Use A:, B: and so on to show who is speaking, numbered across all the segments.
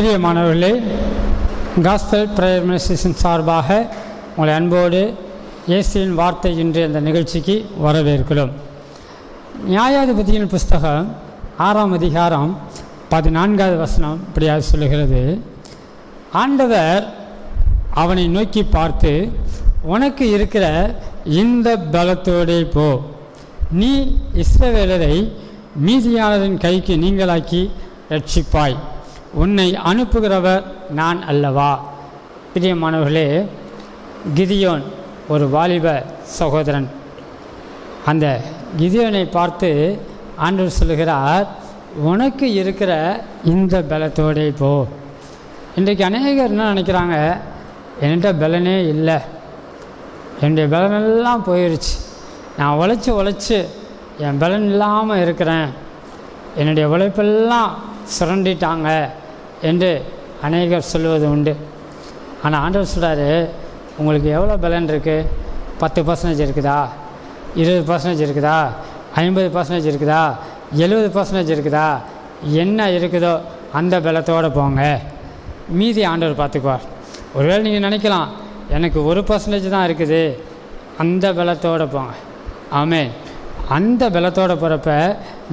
A: பிரியமானவர்களே gospel prayer ministration சார்பாக உங்களை அன்போடு இயேசுவின் வார்த்தை இன்று அந்த நிகழ்ச்சிக்கு வரவேற்கிறோம். நியாயாதிபதியின் புஸ்தகம் ஆறாம் அதிகாரம் பதினான்காவது வசனம் இப்படியாக சொல்லுகிறது. ஆண்டவர் அவனை நோக்கி பார்த்து உனக்கு இருக்கிற இந்த பலத்தோடே போ. நீ இஸ்ரவேலரை மீதியாளரின் கைக்கு நீங்களாக்கி ரட்சிப்பாய். உன்னை அனுப்புகிறவர் நான் அல்லவா? பிரியமானவர்களே கிதியோன் ஒரு வாலிப சகோதரன். அந்த கிதியோனை பார்த்து ஆண்டவர் சொல்லுகிறார் உனக்கு இருக்கிற இந்த பலத்தோடே போ. இன்றைக்கு அநேகர் என்ன நினைக்கிறாங்க? என்கிட்ட பலனே இல்லை. என்னுடைய பலனெல்லாம் போயிடுச்சு நான் உழைச்சி உழைச்சி என் பலன் இல்லாமல் இருக்கிறேன். என்னுடைய உழைப்பெல்லாம் சுரண்டிட்டாங்க என்று அநேகர் சொல்லுவது உண்டு. ஆனால் ஆண்டவர் சொல்கிறாரு உங்களுக்கு எவ்வளோ பலன் இருக்குது பத்து பர்சன்டேஜ் இருக்குதா? இருபது பர்சன்டேஜ் இருக்குதா? ஐம்பது பர்சன்டேஜ் இருக்குதா? எழுபது பர்சன்டேஜ் இருக்குதா? என்ன இருக்குதோ அந்த பலத்தோடு போங்க. மீதி ஆண்டவர் பார்த்துக்குவார். ஒருவேளை நீங்கள் நினைக்கலாம் எனக்கு ஒரு பர்சன்டேஜ் தான் இருக்குது. அந்த பலத்தோடு போங்க. ஆமே அந்த பலத்தோடு போகிறப்ப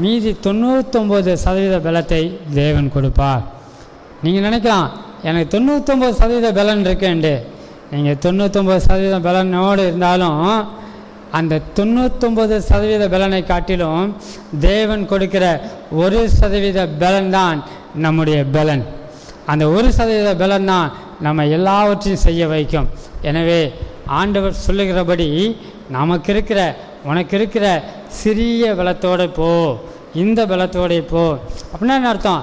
A: மீதி தொண்ணூத்தொம்பது சதவீத பலத்தை தேவன் கொடுப்பார். நீங்கள் நினைக்கலாம் எனக்கு தொண்ணூத்தொம்பது சதவீத பலன் இருக்குண்டு. நீங்கள் தொண்ணூத்தொம்பது சதவீத பலனோடு இருந்தாலும் அந்த தொண்ணூத்தொம்பது சதவீத பலனை காட்டிலும் தேவன் கொடுக்கிற ஒரு சதவீத பலன் தான் நம்முடைய பலன். அந்த ஒரு சதவீத பலன் தான் நம்ம எல்லாவற்றையும் செய்ய வைக்கும். எனவே ஆண்டவர் சொல்லுகிறபடி நமக்கு இருக்கிற உனக்கு இருக்கிற சிறிய பலத்தோடு போ இந்த பலத்தோடைய போ. அப்படின்னா என்ன அர்த்தம்?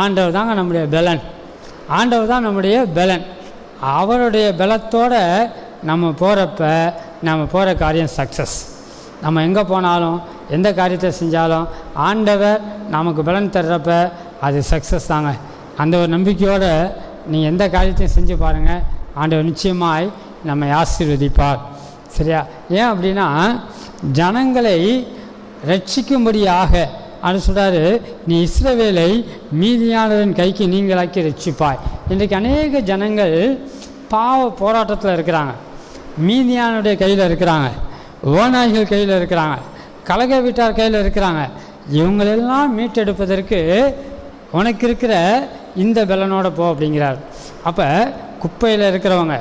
A: ஆண்டவர் தாங்க நம்முடைய பலன். ஆண்டவர் தான் நம்முடைய பலன். அவருடைய பலத்தோடு நம்ம போகிறப்ப நம்ம போகிற காரியம் சக்ஸஸ் நம்ம எங்கே போனாலும் எந்த காரியத்தை செஞ்சாலும் ஆண்டவர் நமக்கு பலன் தர்றப்ப அது சக்ஸஸ் தாங்க. அந்த ஒரு நம்பிக்கையோடு நீங்கள் எந்த காரியத்தையும் செஞ்சு பாருங்கள் ஆண்டவர் நிச்சயமாய் நம்மை ஆசீர்வதிப்பார். சரியா? ஏன் அப்படின்னா ஜனங்களை ரட்சிக்கும்படியாக அது சொல்கிறாரு நீ இஸ்ரவேலை மீதியானதன் கைக்கு நீங்களாக்கி ரட்சிப்பாய் இன்றைக்கு அநேக ஜனங்கள் பாவ போராட்டத்தில் இருக்கிறாங்க. மீதியானுடைய கையில் இருக்கிறாங்க. ஓநாய்கள் கையில் இருக்கிறாங்க. கலக வீட்டார் கையில் இருக்கிறாங்க. இவங்களெல்லாம் மீட்டெடுப்பதற்கு உனக்கு இருக்கிற இந்த பலனோட போ அப்படிங்கிறார். அப்போ குப்பையில் இருக்கிறவங்க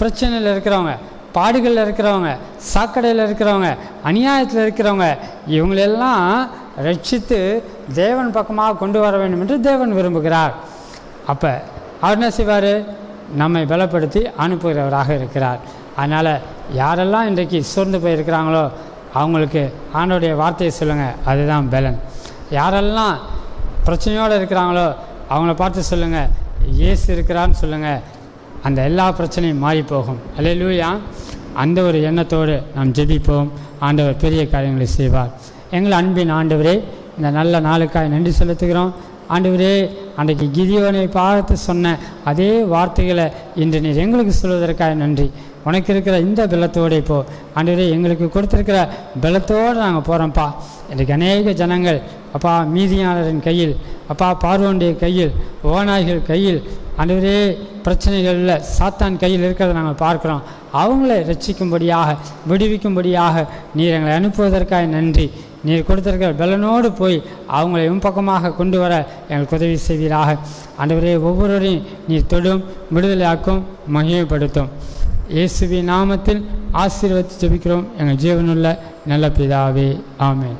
A: பிரச்சனையில் இருக்கிறவங்க பாடுகளில் இருக்கிறவங்க சாக்கடையில் இருக்கிறவங்க அநியாயத்தில் இருக்கிறவங்க இவங்களெல்லாம் ரட்சித்து தேவன் பக்கமாக கொண்டு வர வேண்டும் என்று தேவன் விரும்புகிறார். அப்போ அவர் என்ன செய்வார்? நம்மை பலப்படுத்தி அனுப்புகிறவராக இருக்கிறார். அதனால் யாரெல்லாம் இன்றைக்கு சோர்ந்து போயிருக்கிறாங்களோ அவங்களுக்கு ஆண்டோடைய வார்த்தையை சொல்லுங்கள் அதுதான் பலன். யாரெல்லாம் பிரச்சனையோடு இருக்கிறாங்களோ அவங்கள பார்த்து சொல்லுங்கள் இயேசு இருக்கிறான்னு சொல்லுங்கள் அந்த எல்லா பிரச்சனையும் மாறி போகும். அல்லையா அந்த ஒரு எண்ணத்தோடு நாம் ஜெபிப்போம். ஆண்டவர் பெரிய காரியங்களை செய்வார். எங்கள் அன்பின் ஆண்டவரே இந்த நல்ல நாளுக்காய் நன்றி செலுத்துகிறோம். ஆண்டவரே அன்றைக்கு கிதியோனை பார்த்து சொன்ன அதே வார்த்தைகளை இன்று நீர் எங்களுக்கு சொல்வதற்காக நன்றி. உனக்கு இருக்கிற இந்த பலத்தோடு இப்போது ஆண்டவரே எங்களுக்கு கொடுத்துருக்கிற பலத்தோடு நாங்கள் போகிறோம்ப்பா இன்றைக்கு அநேக ஜனங்கள் அப்பா மீதியாளரின் கையில் அப்பா பார்வோனுடைய கையில் ஓநாய்கள் கையில் ஆண்டவரே பிரச்சனைகளில் சாத்தான் கையில் இருக்கிறத நாங்கள் பார்க்குறோம். அவங்கள ரட்சிக்கும்படியாக விடுவிக்கும்படியாக நீர் எங்களை அனுப்புவதற்காக நன்றி. நீர் கொடுத்திருக்கிற பலனோடு போய் அவங்களை பக்கமாக கொண்டு வர எங்களுக்கு உதவி செய்வீராக. அன்றுவரே ஒவ்வொருவரையும் நீர் தொடும் விடுதலையாக்கும் மகிமைப்படுத்தும். இயேசுவி நாமத்தில் ஆசீர்வதித்து ஜெபிக்கிறோம். எங்கள் ஜீவனுள்ள நல்ல பிதாவே. ஆமேன்.